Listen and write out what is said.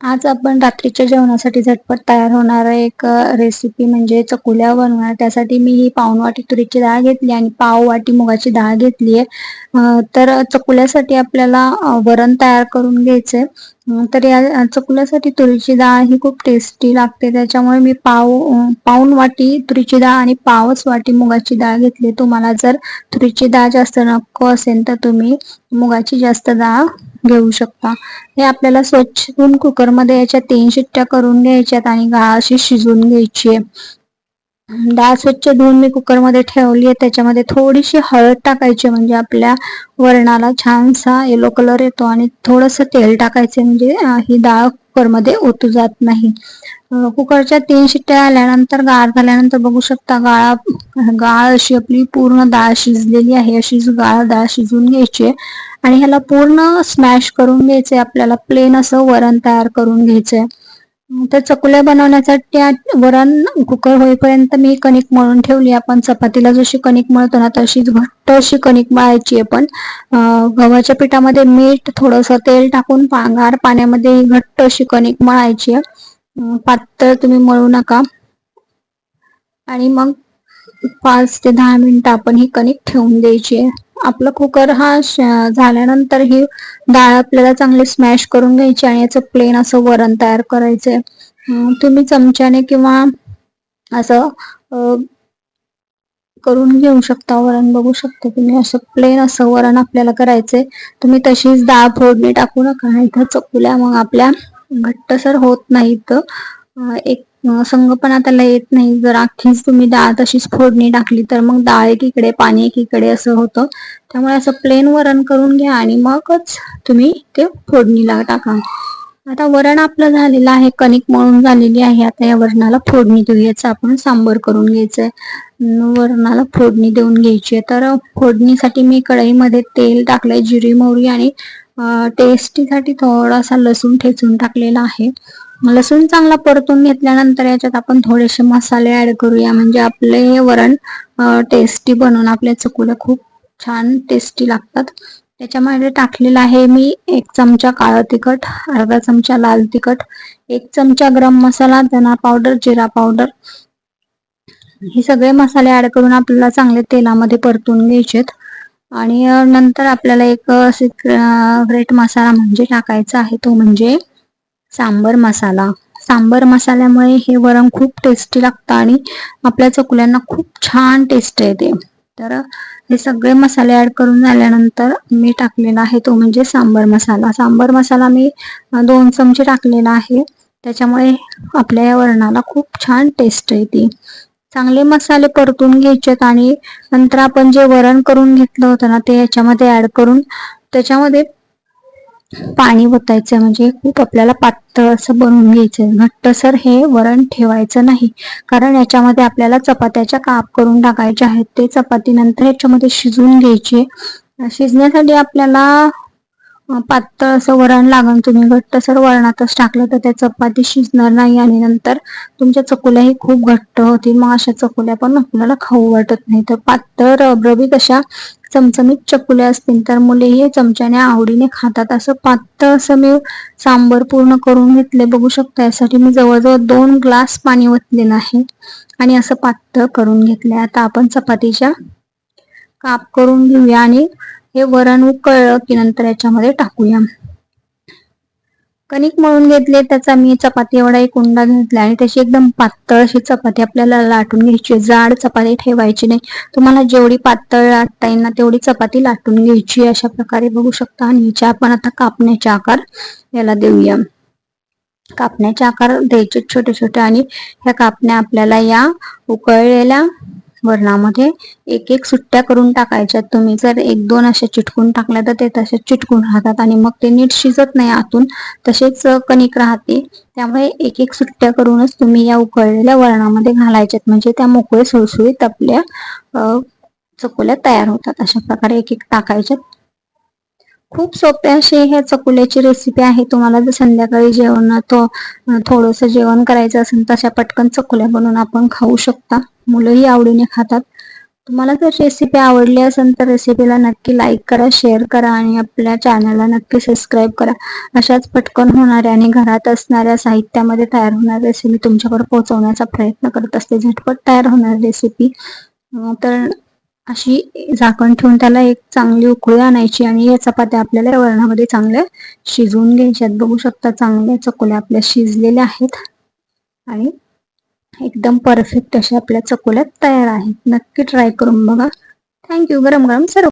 आज आपण रात्रीच्या जेवणासाठी झटपट तयार होणारा एक रेसिपी म्हणजे चकुल्या बनवणार. त्यासाठी मी ही पाऊन वाटी तुरीची डाळ घेतली आणि पाव वाटी मुगाची डाळ घेतली आहे. तर चकुल्यासाठी आपल्याला वरण तयार करून घ्यायचंय. तर या चकुल्यासाठी तुरीची डाळ ही खूप टेस्टी लागते. त्याच्यामुळे मी पाव पाऊन वाटी तुरीची डाळ आणि पावच वाटी मुगाची डाळ घेतली. तुम्हाला जर तुरीची डाळ जास्त नको असेल तर तुम्ही मुगाची जास्त डाळ घेऊ शकता. हे आपल्याला स्वच्छ धुवून कुकरमध्ये याच्या तीन शिट्ट्या करून घ्यायच्यात आणि डाळ अशी शिजवून घ्यायची आहे. डाळ स्वच्छ धुवून मी कुकरमध्ये ठेवली आहे. त्याच्यामध्ये थोडीशी हळद टाकायची म्हणजे आपल्या वरणाला छानसा येलो कलर येतो आणि थोडस तेल टाकायचे म्हणजे ही डाळ कुकरमध्ये ओतू जात नाही. कुकरच्या तीन शिट्ट्या आल्यानंतर गाळ झाल्यानंतर बघू शकता गाळा गाळ अशी आपली पूर्ण डाळ शिजलेली आहे. अशीच गाळ डाळ शिजवून घ्यायची आहे. आणि ह्याला पूर्ण स्मॅश करून घ्यायचंय आपल्याला प्लेन असं वरण तयार करून घ्यायचंय तर चकुल्या बनवण्यासाठी वरण कुकर होईपर्यंत मी कणिक मळून ठेवली. आपण चपातीला जशी कणिक मळतो ना तशीच घट्ट अशी कणिक मळायची आहे पण गव्हाच्या पिठामध्ये मीठ थोडस तेल टाकून गार पाण्यामध्ये घट्ट अशी कणिक मळायची आहे. पातळ तुम्ही मळू नका. आणि मग पाच ते दहा मिनिटं आपण ही कणिक ठेवून द्यायची आहे. आपला कुकर हा झाल्यानंतर ही डाळ आपल्याला चांगली स्मॅश करून घ्यायची आणि याचं प्लेन असं वरण तयार करायचंय. तुम्ही चमच्याने किंवा असं करून घेऊ शकता. वरण बघू शकता तुम्ही. असं प्लेन असं वरण आपल्याला करायचंय. तुम्ही तशीच डाळ फोडणी टाकू नका. इथं चकुल्या मग आपल्या घट्टसर होत नाहीत. एक संघ पण आता लय येत नाही. जर अख्खीच तुम्ही डाळ तशीच फोडणी टाकली तर मग डाळ एकीकडे पाणी एकीकडे असं होतं. त्यामुळे असं प्लेन वरण करून घ्या आणि मगच तुम्ही ते फोडणीला टाका. आता वरण आपलं झालेलं आहे कणिक मळून झालेली आहे. आता या वरणाला फोडणी देऊयाचं आपण सांबर करून घ्यायचंय. वरणाला फोडणी देऊन घ्यायची तर फोडणीसाठी मी कढईमध्ये तेल टाकलंय जिरी मोहरी आणि टेस्टीसाठी थोडासा लसूण ठेचून टाकलेला आहे. लसूण चांगला परतून घेतल्यानंतर याच्यात आपण थोडेसे मसाले ऍड करूया. म्हणजे आपले वरण टेस्टी बनवून आपल्या चकुल्या खूप छान टेस्टी लागतात. त्याच्यामध्ये टाकलेलं आहे मी एक चमचा काळं तिखट अर्धा चमचा लाल तिखट एक चमचा गरम मसाला धना पावडर जिरा पावडर हे सगळे मसाले ऍड करून आपल्याला चांगले तेलामध्ये परतून घ्यायचेत. आणि नंतर आपल्याला एक सिक्रेट मसाला म्हणजे टाकायचा आहे तो म्हणजे सांबर मसाला. सांबर मसाल्यामुळे हे वरण खूप टेस्टी लागतं आणि आपल्या चकुल्यांना खूप छान टेस्ट येते. तर हे सगळे मसाले ऍड करून झाल्यानंतर मी टाकलेला आहे तो म्हणजे सांबर मसाला. सांबर मसाला मी दोन चमचे टाकलेला आहे. त्याच्यामुळे आपल्या या वरणाला खूप छान टेस्ट येते. चांगले मसाले परतून घ्यायचेत आणि नंतर आपण जे वरण करून घेतलं होतं ना ते याच्यामध्ये ऍड करून त्याच्यामध्ये पाणी ओतायचं म्हणजे खूप आपल्याला पातळ असं बनवून घ्यायचं. घट्टसर हे वरण ठेवायचं नाही. कारण याच्यामध्ये आपल्याला चपात्याच्या काप करून टाकायचे आहेत. ते चपाती नंतर याच्यामध्ये शिजवून घ्यायचे. शिजण्यासाठी आपल्याला पातळ असं वरण लागण तुम्ही घट्टसर वरणातच टाकलं तर त्या चपाती शिजणार नाही आणि नंतर तुमच्या चकुल्याही खूप घट्ट होतील. मग अशा चकुल्या पण आपल्याला खाऊ वाटत नाही. तर पातळ रबरबीत अशा चमचमीत चकुल्या असतील तर मुलेही चमच्याने आवडीने खातात. असं पातळ असं मी सांबर पूर्ण करून घेतले बघू शकता. यासाठी मी जवळजवळ दोन ग्लास पाणी ओतलेलं आहे. आणि असं पातळ करून घेतलंय. आता आपण चपातीच्या काप करून घेऊया आणि हे वरण उकळलं की नंतर याच्यामध्ये टाकूया. कणिक मळून घेतले त्याचा मी चपाती एवढा एक उंडा घेतला आणि त्याची एकदम पातळ अशी चपाती आपल्याला लाटून घ्यायची जाड चपाती ठेवायची नाही. तुम्हाला जेवढी पातळ लाटता येईल ना तेवढी चपाती लाटून घ्यायची अशा प्रकारे बघू शकता. आणि याच्या आपण आता कापण्याचे आकार याला देऊया. कापण्याचे आकार द्यायचे छोटे छोटे आणि ह्या कापण्या आपल्याला या उकळलेल्या वरणामध्ये एक एक सुट्ट्या करून टाकायच्या. तुम्ही जर एक दोन अशा चिटकून टाकल्या तर ते तसे चिटकून राहतात आणि मग ते नीट शिजत नाही आतून तसेच कणिक राहते. त्यामुळे एक एक सुट्ट्या करूनच तुम्ही या उकळलेल्या वरणामध्ये घालायच्यात. म्हणजे त्या मोकळे सुळसुळीत आपल्या चकोल्या तयार होतात. अशा प्रकारे एक एक टाकायच्यात. खूप सोपे असे ह्या चकुल्याची रेसिपी आहे. तुम्हाला जर संध्याकाळी जेवण थोडंसं थोडस जेवण करायचं असेल तशा पटकन चकुल्या बनवून आपण खाऊ शकता. मुलंही आवडीने खातात. तुम्हाला जर रेसिपी आवडली असेल तर रेसिपीला नक्की लाईक करा शेअर करा आणि आपल्या चॅनलला नक्की सबस्क्राईब करा. अशाच पटकन होणाऱ्या आणि घरात असणाऱ्या साहित्यामध्ये तयार होणाऱ्या रेसिपी तुमच्याकडे पोहोचवण्याचा प्रयत्न करत असते. झटपट तयार होणारी रेसिपी तर अशी झाकण ठेवून त्याला एक चांगली उकळी आणायची आणि या चपात्या आपल्याला वरणामध्ये चांगल्या शिजवून घ्यायच्यात बघू शकता चांगल्या चकोल्या आपल्या शिजलेल्या आहेत. आणि एकदम परफेक्ट अशा आपल्या चकोल्या तयार आहेत. नक्की ट्राय करून बघा. थँक्यू गरम गरम सर्व